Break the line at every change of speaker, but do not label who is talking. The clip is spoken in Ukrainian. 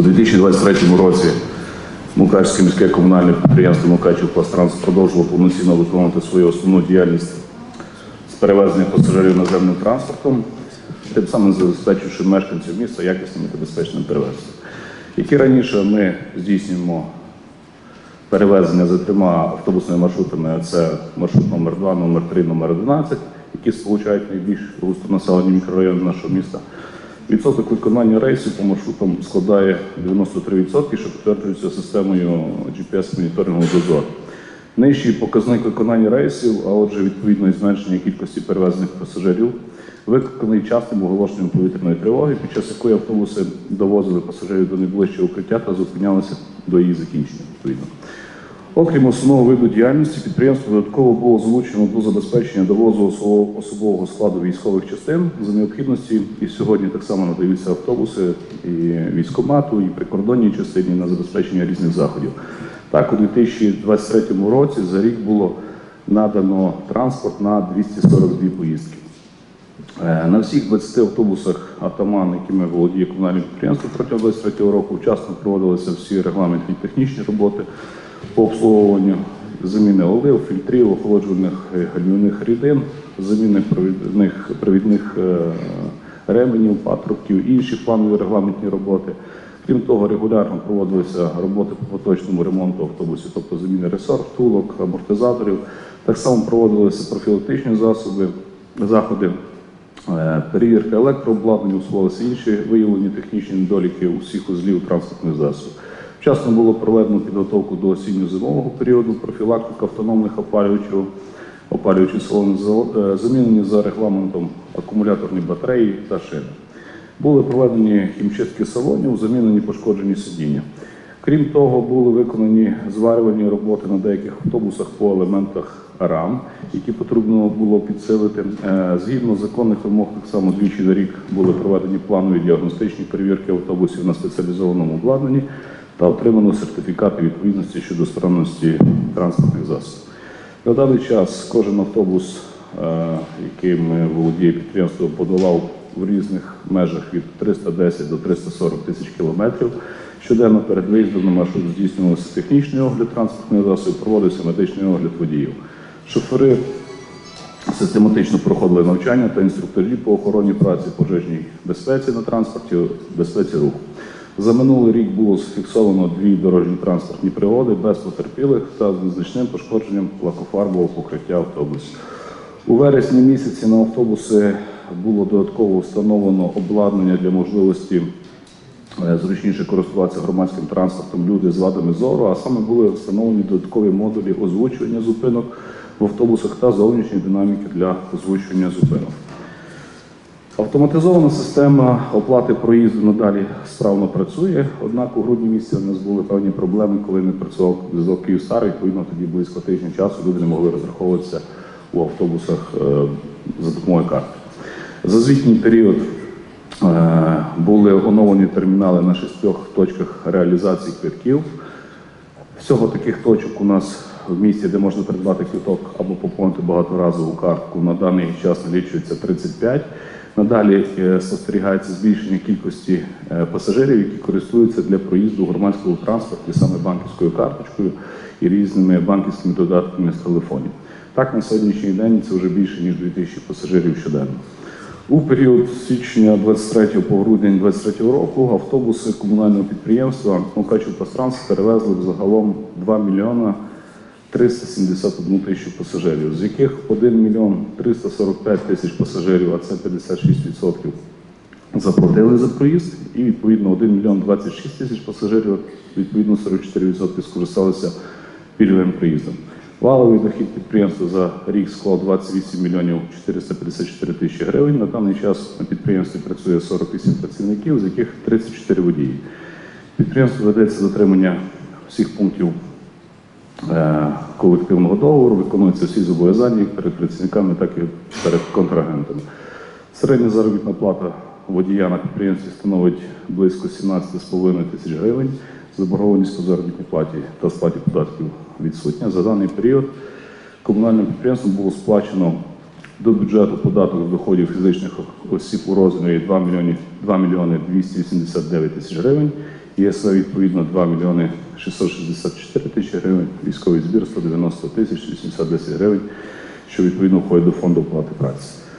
У 2023 році Мукачське міське комунальне підприємство Мукачів Пластранс продовжило повноцінно виконувати свою основну діяльність з перевезення пасажирів наземним транспортом, тим самим забезпечивши мешканців міста якісним та безпечним перевезенням. Які раніше ми здійснюємо перевезення за трьома автобусними маршрутами, це маршрут номер 2 номер 3 номер 11, які сполучають найбільш густонаселені мікрорайони нашого міста. Відсоток виконання рейсів по маршрутам складає 93%, що підтверджується системою GPS-моніторингу дозор. Нижчий показник виконання рейсів, а отже, відповідно і зменшення кількості перевезених пасажирів, викликаний частим оголошенням повітряної тривоги, під час якої автобуси довозили пасажирів до найближчого укриття та зупинялися до її закінчення. Відповідно. Окрім основного виду діяльності, підприємство додатково було залучено до забезпечення довозу особового- складу військових частин за необхідності. І сьогодні так само надаються автобуси і військомату, і прикордонній частині на забезпечення різних заходів. Так, у 2023 році за рік було надано транспорт на 242 поїздки. Е, На всіх 20 автобусах атаман, якими володіє комунальне підприємство протягом 23 року, вчасно проводилися всі регламентні технічні роботи по обслуговуванню заміни олив, фільтрів, охолоджувальних е, гальмівних рідин, заміни провідних, провідних е, ременів, патрубків, інші планові регламентні роботи. Крім того, регулярно проводилися роботи по поточному ремонту автобусів, тобто заміни ресор, втулок, амортизаторів. Так само проводилися профілактичні засоби, заходи Е, Перевірка електрообладнання, усувалися інші виявлені технічні недоліки усіх узлів транспортних засобів. Вчасно було проведено підготовку до осінньо-зимового періоду, профілактика автономних опалювачів, опалювачі салони е, замінені за регламентом акумуляторні батареї та шини. Були проведені хімчистки салонів, замінені пошкоджені сидіння. Крім того, були виконані зварювальні роботи на деяких автобусах по елементах рам, які потрібно було підсилити. Е, Згідно законних вимог, так само двічі на рік були проведені планові діагностичні перевірки автобусів на спеціалізованому обладнанні та отримано сертифікати відповідності щодо справності транспортних засобів. На даний час кожен автобус, е, яким володіє підприємство, подолав в різних межах від 310 до 340 тисяч кілометрів. Щоденно перед виїздом на маршрут здійснювався технічний огляд транспортних засобів, проводився медичний огляд водіїв. Шофери систематично проходили навчання та інструктажі по охороні праці, пожежній безпеці на транспорті, безпеці руху. За минулий рік було зафіксовано дві дорожні транспортні пригоди без потерпілих та з незначним пошкодженням лакофарбового покриття автобусів. У вересні місяці на автобуси було додатково встановлено обладнання для можливості е, зручніше користуватися громадським транспортом люди з вадами зору, а саме були встановлені додаткові модулі озвучування зупинок в автобусах та зовнішні динаміки для озвучування зупинок. Автоматизована система оплати проїзду надалі справно працює, однак у грудні місяці у нас були певні проблеми, коли не працював зв'язок Київстар, відповідно тоді близько тижня часу люди не могли розраховуватися у автобусах е, за допомогою карти. За звітній період е, були оновлені термінали на шістьох точках реалізації квитків. Всього таких точок у нас в місті, де можна придбати квиток або поповнити багаторазову картку, на даний час налічується 35. Надалі е, спостерігається збільшення кількості е, пасажирів, які користуються для проїзду у громадському транспорті саме банківською карточкою і різними банківськими додатками з телефонів. Так, на сьогоднішній день це вже більше ніж 2000 пасажирів щоденно. У період січня 23 по грудень 23 року автобуси комунального підприємства Мукачев Пастранс перевезли загалом 2 мільйона 371 тисячу пасажирів, з яких 1 мільйон 345 тисяч пасажирів, а це 56%, заплатили за проїзд, і відповідно 1 мільйон 26 тисяч пасажирів, відповідно 44% скористалися пільговим проїздом. Валовий дохід підприємства за рік склав 28 мільйонів 454 тисячі гривень. На даний час на підприємстві працює 48 працівників, з яких 34 водії. Підприємство ведеться дотримання всіх пунктів колективного договору, виконуються всі зобов'язання як перед працівниками, так і перед контрагентами. Середня заробітна плата водія на підприємстві становить близько 17,5 тисяч гривень. Заборгованість по заробітній платі та сплаті податків відсутня. За даний період комунальним підприємством було сплачено до бюджету податок доходів фізичних осіб у розмірі 2 мільйони, 2 мільйони 289 тисяч гривень ЄСВ відповідно 2 мільйони 664 тисячі гривень, військовий збір 190 тисяч 810 гривень, що відповідно входить до фонду оплати праці.